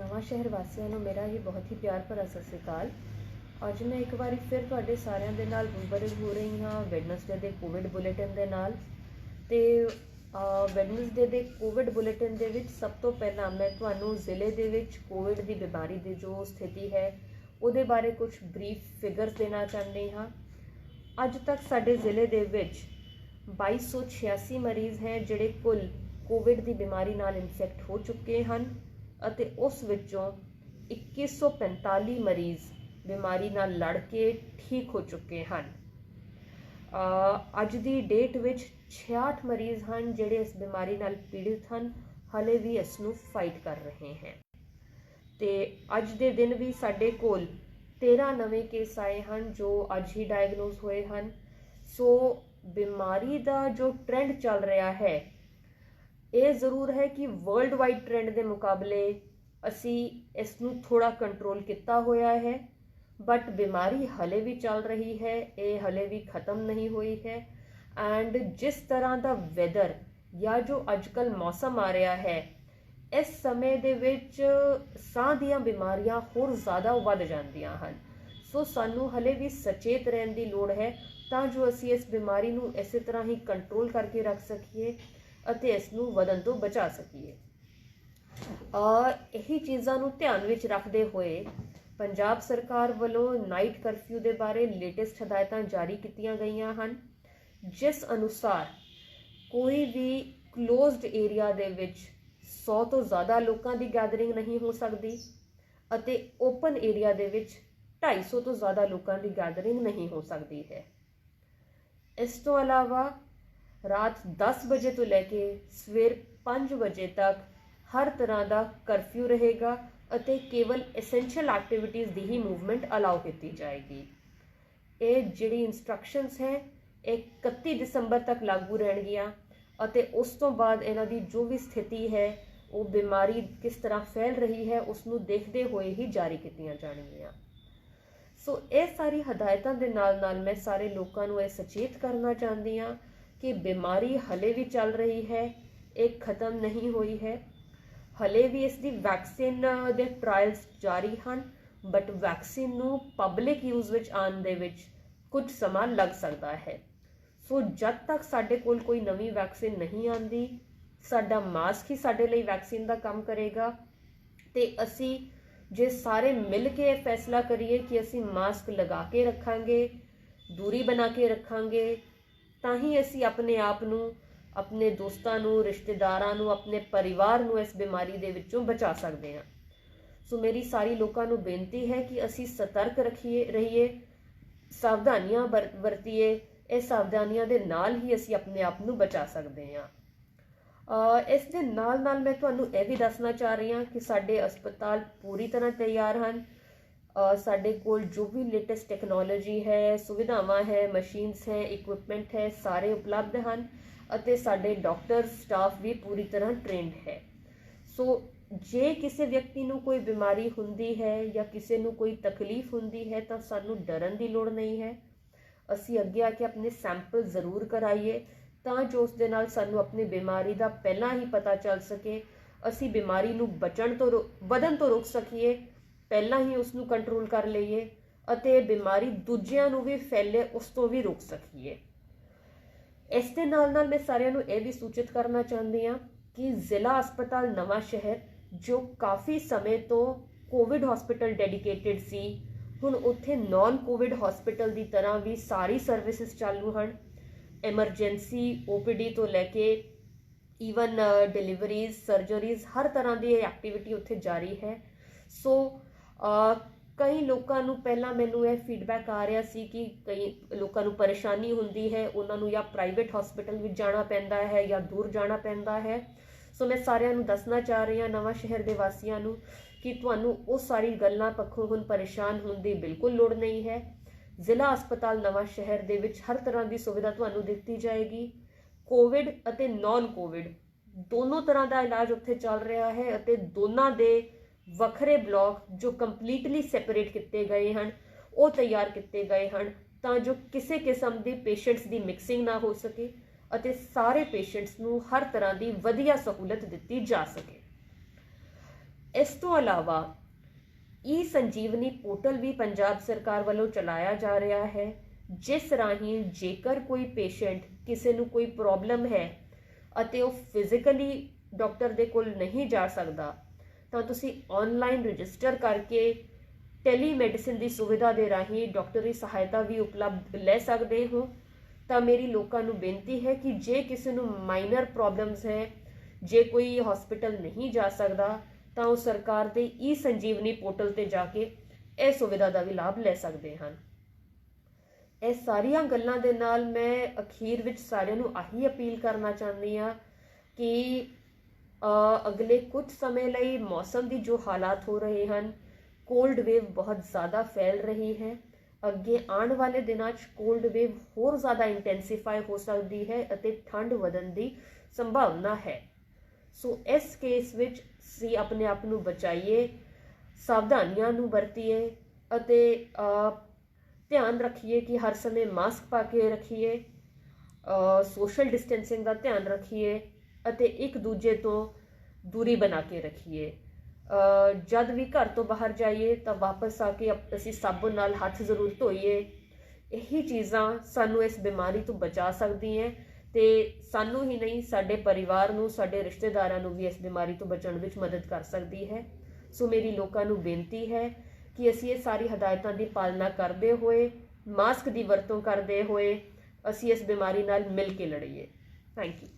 ਨਵਾਂ ਸ਼ਹਿਰ ਵਾਸੀਆਂ ਨੂੰ ਮੇਰਾ ਹੀ ਬਹੁਤ ਹੀ ਪਿਆਰ ਭਰਾ ਸਤਿ ਸ੍ਰੀ ਅਕਾਲ। ਅੱਜ ਮੈਂ ਇੱਕ ਵਾਰੀ ਫਿਰ ਤੁਹਾਡੇ ਸਾਰਿਆਂ ਦੇ ਨਾਲ ਰੂਬਰੂ ਹੋ ਰਹੀ ਹਾਂ ਵੈਡਨਸਡੇ ਦੇ ਕੋਵਿਡ ਬੁਲੇਟਿਨ ਦੇ ਨਾਲ। ਤੇ ਵੈਡਨਸਡੇ ਦੇ ਕੋਵਿਡ ਬੁਲੇਟਿਨ ਦੇ ਵਿੱਚ ਸਭ ਤੋਂ ਪਹਿਲਾਂ ਮੈਂ ਤੁਹਾਨੂੰ ਜ਼ਿਲ੍ਹੇ ਦੇ ਵਿੱਚ ਕੋਵਿਡ ਦੀ ਬਿਮਾਰੀ ਦੀ ਜੋ ਸਥਿਤੀ ਹੈ, ਉਹਦੇ ਬਾਰੇ ਕੁਝ ਬਰੀਫ ਫਿਗਰਸ ਦੇਣਾ ਚਾਹੁੰਦੀ ਹਾਂ। ਅੱਜ ਤੱਕ ਸਾਡੇ ਜ਼ਿਲ੍ਹੇ ਦੇ ਵਿੱਚ 2286 ਮਰੀਜ਼ ਹੈ ਜਿਹੜੇ ਕੁੱਲ ਕੋਵਿਡ ਦੀ ਬਿਮਾਰੀ ਨਾਲ ਇਨਫੈਕਟ ਹੋ ਚੁੱਕੇ ਹਨ। ਅਤੇ ਉਸ ਵਿੱਚੋਂ 2145 ਮਰੀਜ਼ ਬਿਮਾਰੀ ਨਾਲ ਲੜ ਕੇ ਠੀਕ ਹੋ ਚੁੱਕੇ ਹਨ। ਅੱਜ ਦੀ ਡੇਟ ਵਿੱਚ 66 ਮਰੀਜ਼ ਹਨ ਜਿਹੜੇ ਇਸ ਬਿਮਾਰੀ ਨਾਲ ਪੀੜਿਤ ਹਨ। ਹਲੇ ਵੀ ਇਸ ਨੂੰ ਫਾਈਟ ਕਰ ਰਹੇ ਹਨ। ਤੇ ਅੱਜ ਦੇ ਦਿਨ ਵੀ ਸਾਡੇ ਕੋਲ 13 ਨਵੇਂ ਕੇਸ ਆਏ ਹਨ ਜੋ ਅੱਜ ਹੀ ਡਾਇਗਨੋਸ ਹੋਏ ਹਨ। ਸੋ ਬਿਮਾਰੀ ਦਾ ਜੋ ਟ੍ਰੈਂਡ ਚੱਲ ਰਿਹਾ ਹੈ ਇਹ ਜ਼ਰੂਰ ਹੈ ਕਿ ਵਰਲਡ ਵਾਈਡ ਟ੍ਰੈਂਡ ਦੇ ਮੁਕਾਬਲੇ ਅਸੀਂ ਇਸ ਨੂੰ ਥੋੜਾ ਕੰਟਰੋਲ ਕੀਤਾ ਹੋਇਆ ਹੈ ਬਟ ਬਿਮਾਰੀ ਹਲੇ ਵੀ ਚੱਲ ਰਹੀ ਹੈ, ਇਹ ਹਲੇ ਵੀ ਖਤਮ ਨਹੀਂ ਹੋਈ ਹੈ ਐਂਡ ਜਿਸ ਤਰ੍ਹਾਂ ਦਾ ਵੈਦਰ ਜਾਂ ਜੋ ਅੱਜਕੱਲ ਮੌਸਮ ਆ ਰਿਹਾ ਹੈ, ਇਸ ਸਮੇਂ ਦੇ ਵਿੱਚ ਸਾਹ ਦੀਆਂ ਬਿਮਾਰੀਆਂ ਹੋਰ ਜ਼ਿਆਦਾ ਵੱਧ ਜਾਂਦੀਆਂ ਹਨ। ਸੋ ਸਾਨੂੰ ਹਲੇ ਵੀ ਸਚੇਤ ਰਹਿਣ ਦੀ ਲੋੜ ਹੈ ਤਾਂ ਜੋ ਅਸੀਂ ਇਸ ਬਿਮਾਰੀ ਨੂੰ ਇਸੇ ਤਰ੍ਹਾਂ ਹੀ ਕੰਟਰੋਲ ਕਰਕੇ ਰੱਖ ਸਕੀਏ। ਅਤੇ ਇਸ ਨੂੰ ਵਧਣ ਤੋਂ ਬਚਾ ਸਕੀਏ। ਅ ਇਹੀ ਚੀਜ਼ਾਂ ਨੂੰ ਧਿਆਨ ਵਿੱਚ ਰੱਖਦੇ ਹੋਏ ਪੰਜਾਬ ਸਰਕਾਰ ਵੱਲੋਂ ਨਾਈਟ ਕਰਫਿਊ ਦੇ ਬਾਰੇ ਲੇਟੈਸਟ ਹਦਾਇਤਾਂ ਜਾਰੀ ਕੀਤੀਆਂ ਗਈਆਂ ਹਨ, ਜਿਸ ਅਨੁਸਾਰ ਕੋਈ ਵੀ ਕਲੋਜ਼ਡ ਏਰੀਆ ਦੇ ਵਿੱਚ 100 ਤੋਂ ਜ਼ਿਆਦਾ ਲੋਕਾਂ ਦੀ ਗੈਦਰਿੰਗ ਨਹੀਂ ਹੋ ਸਕਦੀ ਅਤੇ ਓਪਨ ਏਰੀਆ ਦੇ ਵਿੱਚ 250 ਤੋਂ ਜ਼ਿਆਦਾ ਲੋਕਾਂ ਦੀ ਗੈਦਰਿੰਗ ਨਹੀਂ ਹੋ ਸਕਦੀ ਹੈ। ਇਸ ਤੋਂ ਇਲਾਵਾ ਰਾਤ 10 ਵਜੇ ਤੋਂ ਲੈ ਕੇ ਸਵੇਰ 5 ਵਜੇ ਤੱਕ ਹਰ ਤਰ੍ਹਾਂ ਦਾ ਕਰਫਿਊ ਰਹੇਗਾ ਅਤੇ ਕੇਵਲ ਐਸੈਂਸ਼ੀਅਲ ਐਕਟੀਵਿਟੀਜ਼ ਦੀ ਹੀ ਮੂਵਮੈਂਟ ਅਲਾਉ ਕੀਤੀ ਜਾਏਗੀ। ਇਹ ਜਿਹੜੀ ਇਨਸਟਰਕਸ਼ਨਸ ਹੈ, ਇਹ 31 ਦਸੰਬਰ ਤੱਕ ਲਾਗੂ ਰਹਿਣਗੀਆਂ ਅਤੇ ਉਸ ਤੋਂ ਬਾਅਦ ਇਹਨਾਂ ਦੀ ਜੋ ਵੀ ਸਥਿਤੀ ਹੈ, ਉਹ ਬਿਮਾਰੀ ਕਿਸ ਤਰ੍ਹਾਂ ਫੈਲ ਰਹੀ ਹੈ ਉਸ ਨੂੰ ਦੇਖਦੇ ਹੋਏ ਹੀ ਜਾਰੀ ਕੀਤੀਆਂ ਜਾਣਗੀਆਂ। ਸੋ ਇਹ ਸਾਰੀ ਹਦਾਇਤਾਂ ਦੇ ਨਾਲ ਨਾਲ ਮੈਂ ਸਾਰੇ ਲੋਕਾਂ ਨੂੰ ਇਹ ਸੁਚੇਤ ਕਰਨਾ ਚਾਹੁੰਦੀ ਹਾਂ ਕਿ ਬਿਮਾਰੀ ਹਲੇ ਵੀ ਚੱਲ ਰਹੀ ਹੈ, ਇਹ ਖਤਮ ਨਹੀਂ ਹੋਈ ਹੈ। ਹਲੇ ਵੀ ਇਸ ਦੀ ਵੈਕਸੀਨ ਦੇ ਟ੍ਰਾਇਲਸ ਜਾਰੀ ਹਨ ਬਟ ਵੈਕਸੀਨ ਨੂੰ ਪਬਲਿਕ ਯੂਜ਼ ਵਿੱਚ ਆਉਣ ਦੇ ਵਿੱਚ ਕੁਝ ਸਮਾਂ ਲੱਗ ਸਕਦਾ ਹੈ। ਸੋ ਜਦ ਤੱਕ ਸਾਡੇ ਕੋਲ ਕੋਈ ਨਵੀਂ ਵੈਕਸੀਨ ਨਹੀਂ ਆਂਦੀ ਸਾਡਾ ਮਾਸਕ ਹੀ ਸਾਡੇ ਲਈ ਵੈਕਸੀਨ ਦਾ ਕੰਮ ਕਰੇਗਾ। ਤੇ ਅਸੀਂ ਜੇ ਸਾਰੇ ਮਿਲ ਕੇ ਇਹ ਫੈਸਲਾ ਕਰੀਏ ਕਿ ਅਸੀਂ ਮਾਸਕ ਲਗਾ ਕੇ ਰੱਖਾਂਗੇ, ਦੂਰੀ ਬਣਾ ਕੇ ਰੱਖਾਂਗੇ ਤਾਂ ਹੀ ਅਸੀਂ ਆਪਣੇ ਆਪ ਨੂੰ, ਆਪਣੇ ਦੋਸਤਾਂ ਨੂੰ, ਰਿਸ਼ਤੇਦਾਰਾਂ ਨੂੰ, ਆਪਣੇ ਪਰਿਵਾਰ ਨੂੰ ਇਸ ਬਿਮਾਰੀ ਦੇ ਵਿੱਚੋਂ ਬਚਾ ਸਕਦੇ ਹਾਂ। ਸੋ ਮੇਰੀ ਸਾਰੀ ਲੋਕਾਂ ਨੂੰ ਬੇਨਤੀ ਹੈ ਕਿ ਅਸੀਂ ਸਤਰਕ ਰੱਖੀਏ, ਰਹੀਏ, ਸਾਵਧਾਨੀਆਂ ਵਰ- ਵਰਤੀਏ, ਇਹ ਸਾਵਧਾਨੀਆਂ ਦੇ ਨਾਲ ਹੀ ਅਸੀਂ ਆਪਣੇ ਆਪ ਨੂੰ ਬਚਾ ਸਕਦੇ ਹਾਂ। ਇਸ ਦੇ ਨਾਲ ਨਾਲ ਮੈਂ ਤੁਹਾਨੂੰ ਇਹ ਵੀ ਦੱਸਣਾ ਚਾਹ ਰਹੀ ਹਾਂ ਕਿ ਸਾਡੇ ਹਸਪਤਾਲ ਪੂਰੀ ਤਰ੍ਹਾਂ ਤਿਆਰ ਹਨ। ਸਾਡੇ ਕੋਲ ਜੋ ਵੀ ਲੇਟੈਸਟ ਟੈਕਨੋਲੋਜੀ ਹੈ, ਸੁਵਿਧਾਵਾਂ ਹੈ ਮਸ਼ੀਨਸ ਹੈ ਇਕਵਿਪਮੈਂਟ ਹੈ, ਸਾਰੇ ਉਪਲਬਧ ਹਨ ਅਤੇ ਸਾਡੇ ਡਾਕਟਰ ਸਟਾਫ ਵੀ ਪੂਰੀ ਤਰ੍ਹਾਂ ਟ੍ਰੇਨਡ ਹੈ। ਸੋ ਜੇ ਕਿਸੇ ਵਿਅਕਤੀ ਨੂੰ ਕੋਈ ਬਿਮਾਰੀ ਹੁੰਦੀ ਹੈ ਜਾਂ ਕਿਸੇ ਨੂੰ ਕੋਈ ਤਕਲੀਫ ਹੁੰਦੀ ਹੈ ਤਾਂ ਸਾਨੂੰ ਡਰਨ ਦੀ ਲੋੜ ਨਹੀਂ ਹੈ। ਅਸੀਂ ਅੱਗੇ ਆ ਕੇ ਆਪਣੇ ਸੈਂਪਲ ਜ਼ਰੂਰ ਕਰਾਈਏ ਤਾਂ ਜੋ ਉਸ ਦੇ ਨਾਲ ਸਾਨੂੰ ਆਪਣੀ ਬਿਮਾਰੀ ਦਾ ਪਹਿਲਾਂ ਹੀ ਪਤਾ ਚੱਲ ਸਕੇ। ਅਸੀਂ ਬਿਮਾਰੀ ਨੂੰ ਬਚਣ ਤੋਂ ਰੋ- ਵਧਣ ਤੋਂ ਰੋਕ ਸਕੀਏ ਪਹਿਲਾਂ ਹੀ ਉਸ ਨੂੰ ਕੰਟਰੋਲ ਕਰ ਲਈਏ ਅਤੇ ਬਿਮਾਰੀ ਦੂਜਿਆਂ ਨੂੰ ਵੀ ਫੈਲੇ, ਉਸ ਤੋਂ ਵੀ ਰੋਕ ਸਕੀਏ। ਇਸ ਦੇ ਨਾਲ ਨਾਲ ਮੈਂ ਸਾਰਿਆਂ ਨੂੰ ਇਹ ਵੀ ਸੂਚਿਤ ਕਰਨਾ ਚਾਹੁੰਦੀ ਹਾਂ ਕਿ ਜ਼ਿਲ੍ਹਾ ਹਸਪਤਾਲ ਨਵਾਂ ਸ਼ਹਿਰ, ਜੋ ਕਾਫੀ ਸਮੇਂ ਤੋਂ ਕੋਵਿਡ ਹਸਪੀਟਲ ਡੈਡੀਕੇਟਿਡ ਸੀ, ਹੁਣ ਉੱਥੇ ਨਾਨ ਕੋਵਿਡ ਹਸਪੀਟਲ ਦੀ ਤਰ੍ਹਾਂ ਵੀ ਸਾਰੀ ਸਰਵਿਸਿਜ਼ ਚਾਲੂ ਹਨ। ਐਮਰਜੈਂਸੀ ਓਪੀਡੀ ਤੋਂ ਲੈ ਕੇ ਈਵਨ ਡਿਲੀਵਰੀਜ਼ ਸਰਜਰੀਜ਼ ਹਰ ਤਰ੍ਹਾਂ ਦੀ ਐਕਟੀਵਿਟੀ ਉੱਥੇ ਜਾਰੀ ਹੈ। ਸੋ ਕਈ ਲੋਕਾਂ ਨੂੰ ਪਹਿਲਾਂ ਮੈਨੂੰ ਇਹ ਫੀਡਬੈਕ ਆ ਰਿਹਾ ਸੀ ਕਿ ਕਈ ਲੋਕਾਂ ਨੂੰ ਪਰੇਸ਼ਾਨੀ ਹੁੰਦੀ ਹੈ, ਉਹਨਾਂ ਨੂੰ ਜਾਂ ਪ੍ਰਾਈਵੇਟ ਹਸਪੀਟਲ ਵਿੱਚ ਜਾਣਾ ਪੈਂਦਾ ਹੈ ਜਾਂ ਦੂਰ ਜਾਣਾ ਪੈਂਦਾ ਹੈ। ਸੋ ਮੈਂ ਸਾਰਿਆਂ ਨੂੰ ਦੱਸਣਾ ਚਾਹ ਰਹੀ ਹਾਂ, ਨਵਾਂ ਸ਼ਹਿਰ ਦੇ ਵਾਸੀਆਂ ਨੂੰ, ਕਿ ਤੁਹਾਨੂੰ ਉਹ ਸਾਰੀ ਗੱਲਾਂ ਪੱਖੋਂ ਹੁਣ ਪਰੇਸ਼ਾਨ ਹੋਣ ਦੀ ਬਿਲਕੁਲ ਲੋੜ ਨਹੀਂ ਹੈ। ਜ਼ਿਲ੍ਹਾ ਹਸਪਤਾਲ ਨਵਾਂ ਸ਼ਹਿਰ ਦੇ ਵਿੱਚ ਹਰ ਤਰ੍ਹਾਂ ਦੀ ਸੁਵਿਧਾ ਤੁਹਾਨੂੰ ਦਿੱਤੀ ਜਾਏਗੀ। ਕੋਵਿਡ ਅਤੇ ਨਾਨ ਕੋਵਿਡ ਦੋਨੋਂ ਤਰ੍ਹਾਂ ਦਾ ਇਲਾਜ ਉੱਥੇ ਚੱਲ ਰਿਹਾ ਹੈ ਅਤੇ ਦੋਨਾਂ ਦੇ ਵੱਖਰੇ ਬਲਾਕ ਜੋ ਕੰਪਲੀਟਲੀ ਸੈਪਰੇਟ ਕੀਤੇ ਗਏ ਹਨ, ਉਹ ਤਿਆਰ ਕੀਤੇ ਗਏ ਹਨ ਤਾਂ ਜੋ ਕਿਸੇ ਕਿਸਮ ਦੀ ਪੇਸ਼ੈਂਟਸ ਦੀ ਮਿਕਸਿੰਗ ਨਾ ਹੋ ਸਕੇ ਅਤੇ ਸਾਰੇ ਪੇਸ਼ੈਂਟਸ ਨੂੰ ਹਰ ਤਰ੍ਹਾਂ ਦੀ ਵਧੀਆ ਸਹੂਲਤ ਦਿੱਤੀ ਜਾ ਸਕੇ। ਇਸ ਤੋਂ ਇਲਾਵਾ ਈ ਸੰਜੀਵਨੀ ਪੋਰਟਲ ਵੀ ਪੰਜਾਬ ਸਰਕਾਰ ਵੱਲੋਂ ਚਲਾਇਆ ਜਾ ਰਿਹਾ ਹੈ, ਜਿਸ ਰਾਹੀਂ ਜੇਕਰ ਕੋਈ ਪੇਸ਼ੈਂਟ ਕਿਸੇ ਨੂੰ ਕੋਈ ਪ੍ਰੋਬਲਮ ਹੈ ਅਤੇ ਉਹ ਫਿਜ਼ੀਕਲੀ ਡਾਕਟਰ ਦੇ ਕੋਲ ਨਹੀਂ ਜਾ ਸਕਦਾ ਤਾਂ ਤੁਸੀਂ ਆਨਲਾਈਨ ਰਜਿਸਟਰ ਕਰਕੇ ਟੈਲੀਮੈਡੀਸਿਨ ਦੀ ਸੁਵਿਧਾ ਦੇ ਰਾਹੀਂ ਡਾਕਟਰੀ ਸਹਾਇਤਾ ਵੀ ਉਪਲਬਧ ਲੈ ਸਕਦੇ ਹੋ। ਤਾਂ ਮੇਰੀ ਲੋਕਾਂ ਨੂੰ ਬੇਨਤੀ ਹੈ ਕਿ ਜੇ ਕਿਸੇ ਨੂੰ ਮਾਈਨਰ ਪ੍ਰੋਬਲਮਸ ਹੈ, ਜੇ ਕੋਈ ਹਸਪੀਟਲ ਨਹੀਂ ਜਾ ਸਕਦਾ, ਤਾਂ ਉਹ ਸਰਕਾਰ ਦੇ ਈ ਸੰਜੀਵਨੀ ਪੋਰਟਲ ਤੇ ਜਾ ਕੇ ਇਹ ਸੁਵਿਧਾ ਦਾ ਵੀ ਲਾਭ ਲੈ ਸਕਦੇ ਹਨ। ਇਹ ਸਾਰੀਆਂ ਗੱਲਾਂ ਦੇ ਨਾਲ ਮੈਂ ਅਖੀਰ ਵਿੱਚ ਸਾਰਿਆਂ ਨੂੰ ਆਹੀ ਅਪੀਲ ਕਰਨਾ ਚਾਹੁੰਦੀ ਆ ਕਿ ਅਗਲੇ ਕੁਝ ਸਮੇਂ ਲਈ ਮੌਸਮ ਦੀ ਜੋ ਹਾਲਾਤ ਹੋ ਰਹੇ ਹਨ ਕੋਲਡ ਵੇਵ ਬਹੁਤ ਜ਼ਿਆਦਾ ਫੈਲ ਰਹੀ ਹੈ। ਅੱਗੇ ਆਉਣ ਵਾਲੇ ਦਿਨਾਂ 'ਚ ਕੋਲਡ ਵੇਵ ਹੋਰ ਜ਼ਿਆਦਾ ਇੰਟੈਂਸੀਫਾਈ ਹੋ ਸਕਦੀ ਹੈ ਅਤੇ ਠੰਡ ਵਧਣ ਦੀ ਸੰਭਾਵਨਾ ਹੈ। ਸੋ ਇਸ ਕੇਸ ਵਿੱਚ ਅਸੀਂ ਆਪਣੇ ਆਪ ਨੂੰ ਬਚਾਈਏ, ਸਾਵਧਾਨੀਆਂ ਨੂੰ ਵਰਤੀਏ ਅਤੇ ਧਿਆਨ ਰੱਖੀਏ ਕਿ ਹਰ ਸਮੇਂ ਮਾਸਕ ਪਾ ਕੇ ਰੱਖੀਏ ਸੋਸ਼ਲ ਡਿਸਟੈਂਸਿੰਗ ਦਾ ਧਿਆਨ ਰੱਖੀਏ। ਅਤੇ ਇੱਕ ਦੂਜੇ ਤੋਂ ਦੂਰੀ ਬਣਾ ਕੇ ਰੱਖੀਏ। ਜਦ ਵੀ ਘਰ ਤੋਂ ਬਾਹਰ ਜਾਈਏ ਤਾਂ ਵਾਪਸ ਆ ਕੇ ਅਪ- ਅਸੀਂ ਸਾਬਣ ਨਾਲ ਹੱਥ ਜ਼ਰੂਰ ਧੋਈਏ। ਇਹੀ ਚੀਜ਼ਾਂ ਸਾਨੂੰ ਇਸ ਬਿਮਾਰੀ ਤੋਂ ਬਚਾ ਸਕਦੀਆਂ ਤੇ ਸਾਨੂੰ ਹੀ ਨਹੀਂ, ਸਾਡੇ ਪਰਿਵਾਰ ਨੂੰ, ਸਾਡੇ ਰਿਸ਼ਤੇਦਾਰਾਂ ਨੂੰ ਵੀ ਇਸ ਬਿਮਾਰੀ ਤੋਂ ਬਚਣ ਵਿੱਚ ਮਦਦ ਕਰ ਸਕਦੀ ਹੈ। ਸੋ ਮੇਰੀ ਲੋਕਾਂ ਨੂੰ ਬੇਨਤੀ ਹੈ ਕਿ ਅਸੀਂ ਇਹ ਸਾਰੀ ਹਦਾਇਤਾਂ ਦੀ ਪਾਲਣਾ ਕਰਦੇ ਹੋਏ, ਮਾਸਕ ਦੀ ਵਰਤੋਂ ਕਰਦੇ ਹੋਏ ਅਸੀਂ ਇਸ ਬਿਮਾਰੀ ਨਾਲ ਮਿਲ ਕੇ ਲੜੀਏ। Thank you.